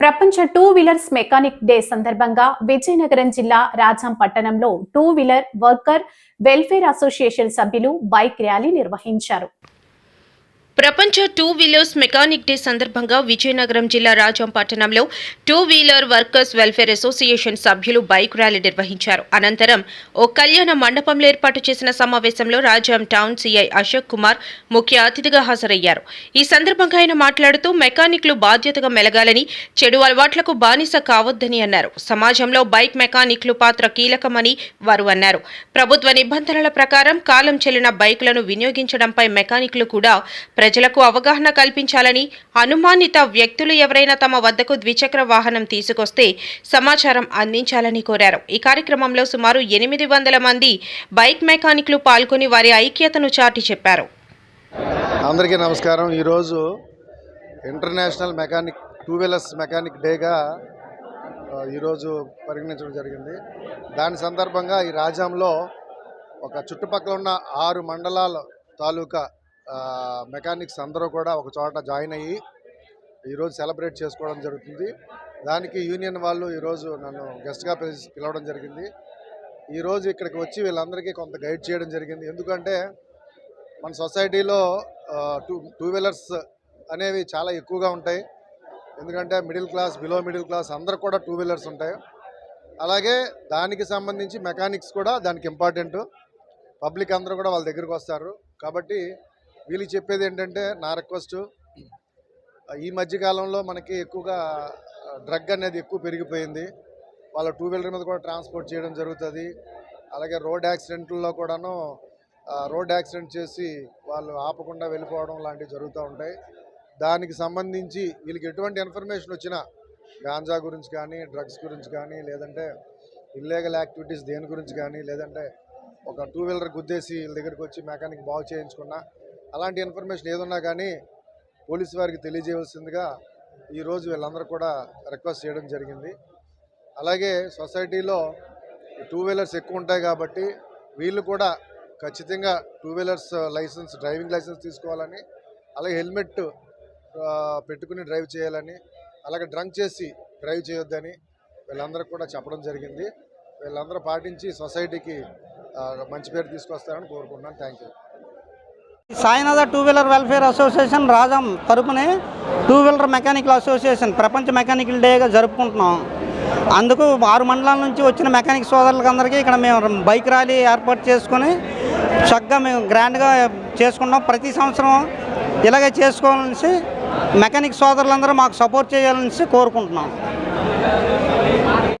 ప్రపంచ two wheelers mechanic day సందర్భంగా విజయనగరం జిల్లా రాజాం పట్టణంలో two wheeler worker welfare association సభ్యులు బైక్ ర్యాలీ నిర్వహించారు. ప్రపంచ టూ వీలర్స్ మెకానిక్ డే సందర్భంగా విజయనగరం జిల్లా రాజాం పట్టణంలో two wheeler workers welfare association సభ్యులు బైక్ ర్యాలీ నిర్వహించారు. అనంతరం ఓ కళ్యాణ మండపంలో ఏర్పాటు చేసిన సమావేశంలో రాజాం టౌన్ సీఐ అశోక్ కుమార్ ముఖ్య అతిథిగా హాజరయ్యారు. ఈ సందర్భంగా ఆయన మాట్లాడుతూ మెకానిక్లు బాధ్యతగా మెలగాలని చెడు అలవాట్లకు బానిస కావద్దని అన్నారు. సమాజంలో బైక్ మెకానిక్లు పాత్ర కీలకమని వారు అన్నారు. ప్రభుత్వ నిబంధనల ప్రకారం కాలం చెల్లిన బైకులను వినియోగించడంపై మెకానిక్లు కూడా ప్రజలకు అవగాహన కల్పించాలని అనుమానిత వ్యక్తులు ఎవరైనా తమ వద్దకు ద్విచక్ర వాహనం తీసుకొస్తే సమాచారం అందించాలని కోరారు. ఈ కార్యక్రమంలో సుమారు ఎనిమిది వందల మంది బైక్ మెకానిక్లు పాల్గొని వారి ఐక్యతను చాటి చెప్పారు. అందరికీ నమస్కారం. ఈరోజు international mechanic two wheelers mechanic డేగా ఈరోజు పరిగణించడం జరిగింది. దాని సందర్భంగా ఈ రాజ్యంలో ఒక చుట్టుపక్కల ఉన్న ఆరు మండలాల తాలూకా మెకానిక్స్ అందరూ కూడా ఒక చోట జాయిన్ అయ్యి ఈరోజు సెలబ్రేట్ చేసుకోవడం జరుగుతుంది. దానికి యూనియన్ వాళ్ళు ఈరోజు నన్ను గెస్ట్గా పిలిచి- పిలవడం జరిగింది. ఈరోజు ఇక్కడికి వచ్చి వీళ్ళందరికీ కొంత గైడ్ చేయడం జరిగింది. ఎందుకంటే మన సొసైటీలో టూ టూ వీలర్స్ అనేవి చాలా ఎక్కువగా ఉంటాయి. ఎందుకంటే middle class below middle class అందరు కూడా టూ వీలర్స్ ఉంటాయి. అలాగే దానికి సంబంధించి మెకానిక్స్ కూడా దానికి ఇంపార్టెంట్. పబ్లిక్ అందరూ కూడా వాళ్ళ దగ్గరికి వస్తారు. కాబట్టి వీళ్ళు చెప్పేది ఏంటంటే నా రిక్వెస్ట్ ఈ మధ్యకాలంలో మనకి ఎక్కువగా డ్రగ్ అనేది ఎక్కువ పెరిగిపోయింది. వాళ్ళ టూ వీలర్ మీద కూడా ట్రాన్స్పోర్ట్ చేయడం జరుగుతుంది. అలాగే రోడ్ యాక్సిడెంట్లలో కూడాను రోడ్ యాక్సిడెంట్ చేసి వాళ్ళు ఆపకుండా వెళ్ళిపోవడం లాంటివి జరుగుతూ ఉంటాయి. దానికి సంబంధించి వీళ్ళకి ఎటువంటి ఇన్ఫర్మేషన్ వచ్చినా గాంజా గురించి కానీ డ్రగ్స్ గురించి కానీ లేదంటే ఇల్లీగల్ యాక్టివిటీస్ దేని గురించి కానీ లేదంటే ఒక టూ వీలర్ గుద్దేసి వీళ్ళ దగ్గరికి వచ్చి మెకానిక్ బాగు చేయించుకున్నా అలాంటి ఇన్ఫర్మేషన్ ఏదున్నా కానీ పోలీసు వారికి తెలియజేయవలసిందిగా ఈరోజు వీళ్ళందరూ కూడా రిక్వెస్ట్ చేయడం జరిగింది. అలాగే సొసైటీలో టూ వీలర్స్ ఎక్కువ ఉంటాయి కాబట్టి వీళ్ళు కూడా ఖచ్చితంగా two wheelers license driving license తీసుకోవాలని అలాగే హెల్మెట్ పెట్టుకుని డ్రైవ్ చేయాలని అలాగే డ్రంక్ చేసి డ్రైవ్ చేయొద్దని వీళ్ళందరూ కూడా చెప్పడం జరిగింది. వీళ్ళందరూ పాటించి సొసైటీకి మంచి పేరు తీసుకొస్తారని కోరుకుంటున్నాను. Thank you. Sainath two wheeler welfare association Rajam తరపునే two wheeler mechanical association ప్రపంచ మెకానికల్ డేగా జరుపుకుంటున్నాం. అందుకు ఆరు మండలాల నుంచి వచ్చిన మెకానిక్ సోదరులకందరికీ ఇక్కడ మేము బైక్ ర్యాలీ ఏర్పాటు చేసుకొని చక్కగా మేము గ్రాండ్గా చేసుకుంటాం ప్రతి సంవత్సరం ఇలాగే చేసుకోవాలని మెకానిక్ సోదరులందరూ మాకు సపోర్ట్ చేయాలని కోరుకుంటున్నాం.